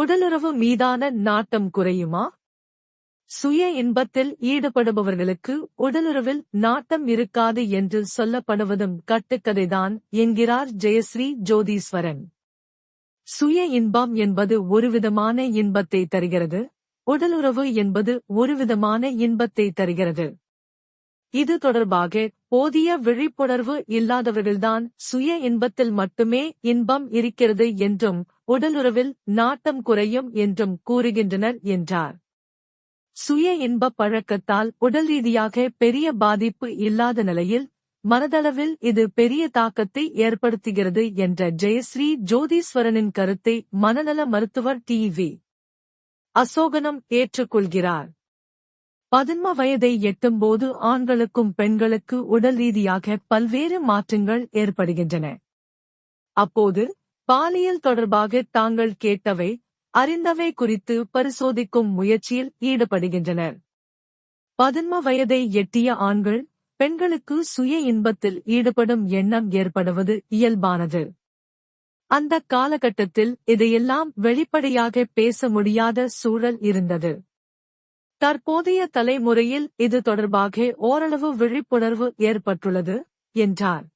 உடலுறவு மீதான நாட்டம் குறையுமா? சுய இன்பத்தில் ஈடுபடுபவர்களுக்கு உடலுறவில் நாட்டம் இருக்காது என்று சொல்லப்படுவதும் கட்டுக்கதைதான் என்கிறார் ஜெயஸ்ரீ ஜோதீஸ்வரன். சுய இன்பம் என்பது ஒருவிதமான இன்பத்தை தருகிறது. உடலுறவு என்பது ஒருவிதமான இன்பத்தை தருகிறது. இது தொடர்பாக போதிய விழிப்புணர்வு இல்லாதவர்கள்தான் சுய இன்பத்தில் மட்டுமே இன்பம் இருக்கிறது என்றும் உடலுறவில் நாட்டம் குறையும் என்றும் கூறுகின்றனர் என்றார். சுய இன்ப பழக்கத்தால் உடல் ரீதியாக பெரிய பாதிப்பு இல்லாத நிலையில் மனதளவில் இது பெரிய தாக்கத்தை ஏற்படுத்துகிறது என்ற ஜெயஸ்ரீ ஜோதீஸ்வரனின் கருத்தை மனநல மருத்துவர் டி வி. அசோகனம் ஏற்றுக்கொள்கிறார். பதின்ம வயதை எட்டும்போது ஆண்களுக்கும் பெண்களுக்கு உடல் ரீதியாக பல்வேறு மாற்றங்கள் ஏற்படுகின்றன. அப்போது பாலியல் தொடர்பாக தாங்கள் கேட்டவை அறிந்தவை குறித்து பரிசோதிக்கும் முயற்சியில் ஈடுபடுகின்றனர். பதின்ம வயதை எட்டிய ஆண்கள் பெண்களுக்கு சுய இன்பத்தில் ஈடுபடும் எண்ணம் ஏற்படுவது இயல்பானது. அந்த காலகட்டத்தில் இதையெல்லாம் வெளிப்படையாக பேச முடியாத சூழல் இருந்தது. தற்போதைய தலைமுறையில் இது தொடர்பாக ஓரளவு விழிப்புணர்வு ஏற்பட்டுள்ளது என்றார்.